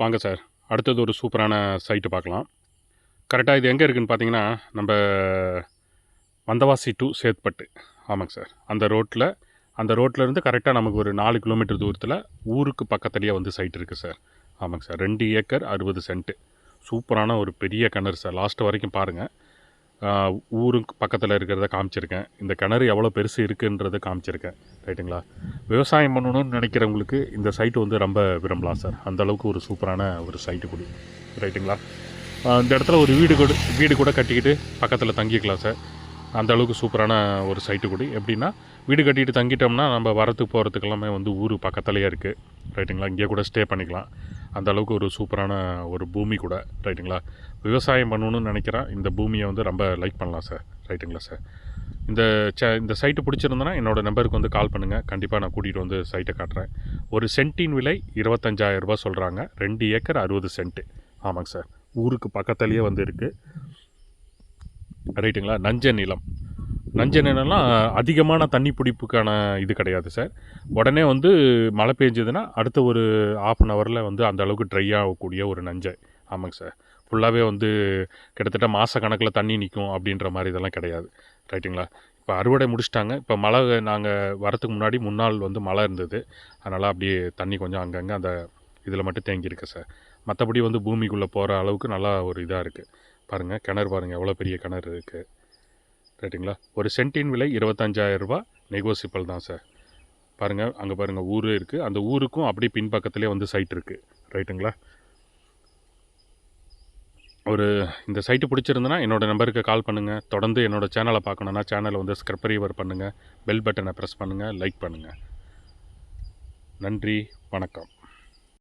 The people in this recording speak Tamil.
வாங்க சார். அடுத்தது ஒரு சூப்பரான சைட்டு பார்க்கலாம். கரெக்டாக இது எங்கே இருக்குதுன்னு பார்த்தீங்கன்னா நம்ம வந்தவாசி டு சேத்பட்டு. ஆமாங்க சார். அந்த ரோட்டில் அந்த ரோட்டில் இருந்து கரெக்டாக நமக்கு ஒரு நாலு கிலோமீட்டர் தூரத்தில் ஊருக்கு பக்கத்துலேயே வந்து சைட் இருக்குது சார். ஆமாங்க சார். ரெண்டு ஏக்கர் அறுபது சென்ட்டு. சூப்பரான ஒரு பெரிய கிணறு சார். லாஸ்ட் வரைக்கும் பாருங்கள் ஊருக்கு பக்கத்தில் இருக்கிறத காமிச்சிருக்கேன். இந்த கிணறு எவ்வளோ பெருசு இருக்குன்றதை காமிச்சிருக்கேன். ரைட்டுங்களா? விவசாயம் பண்ணணும்னு நினைக்கிறவங்களுக்கு இந்த சைட்டு வந்து ரொம்ப விரும்பலாம் சார். அந்த அளவுக்கு ஒரு சூப்பரான ஒரு சைட்டு கொடு. ரைட்டுங்களா? இந்த இடத்துல ஒரு வீடு கூட வீடு கூட கட்டிக்கிட்டு பக்கத்தில் தங்கிக்கலாம் சார். அந்த அளவுக்கு சூப்பரான ஒரு சைட்டு கொடி. எப்படின்னா வீடு கட்டிட்டு தங்கிட்டோம்னா நம்ம வரத்துக்கு போகிறதுக்கு எல்லாமே வந்து ஊர் பக்கத்துலேயே இருக்குது ரைட்டுங்களா? இங்கேயே கூட ஸ்டே பண்ணிக்கலாம். அந்த அளவுக்கு ஒரு சூப்பரான ஒரு பூமி கூட ரைட்டுங்களா? விவசாயம் பண்ணணும்னு நினைக்கிறேன். இந்த பூமியை வந்து ரொம்ப லைக் பண்ணலாம் சார். ரைட்டுங்களா சார்? இந்த ச இந்த சைட்டு பிடிச்சிருந்தனா என்னோடய நம்பருக்கு வந்து கால் பண்ணுங்கள் கண்டிப்பாக நான் கூட்டிகிட்டு வந்து சைட்டை காட்டுறேன். ஒரு சென்ட்டின் விலை இருபத்தஞ்சாயிரம் ரூபா சொல்கிறாங்க ரெண்டு ஏக்கர் அறுபது சென்ட்டு. ஆமாங்க சார். ஊருக்கு பக்கத்துலேயே வந்து இருக்குது ரைட்டுங்களா? நஞ்ச நிலம். நஞ்ச அதிகமான தண்ணி பிடிப்புக்கான இது கிடையாது சார். உடனே வந்து மழை பெஞ்சதுன்னா அடுத்த ஒரு ஆஃப் அன் ஹவரில் வந்து அந்த அளவுக்கு ட்ரை ஆகக்கூடிய ஒரு நஞ்சை. ஆமாங்க சார். ஃபுல்லாகவே வந்து கிட்டத்தட்ட மாத கணக்கில் தண்ணி நிற்கும் அப்படின்ற மாதிரி இதெல்லாம் கிடையாது. ரைட்டுங்களா இப்போ அறுவடை முடிச்சிட்டாங்க. இப்போ மழை நாங்கள் வரத்துக்கு முன்னாடி முன்னாள் வந்து மழை இருந்தது. அதனால் அப்படியே தண்ணி கொஞ்சம் அங்கங்கே அந்த இதில் மட்டும் தேங்கியிருக்கு சார். மற்றபடி வந்து பூமிக்குள்ளே போகிற அளவுக்கு நல்லா ஒரு இதாக இருக்குது பாருங்கள் கிணறு பாருங்கள் எவ்வளோ பெரிய கிணறு இருக்குது ரைட்டுங்களா ஒரு சென்ட்டின் விலை இருபத்தஞ்சாயிரம் ரூபா நெகோசியபிள் தான் சார் பாருங்கள் அங்கே பாருங்கள் ஊர் இருக்குது அந்த ஊருக்கும் அப்படியே பின்பக்கத்துலேயே வந்து சைட் இருக்குது ரைட்டுங்களா ஒரு இந்த சைட்டு பிடிச்சிருந்தனா என்னோடய நம்பருக்கு கால் பண்ணுங்கள் தொடர்ந்து என்னோடய சேனலை பார்க்கணுன்னா சேனலை வந்து ஸ்கிரப்பரிவர் பண்ணுங்கள் பெல் பட்டனை ப்ரெஸ் பண்ணுங்கள் லைக் பண்ணுங்கள் நன்றி வணக்கம்.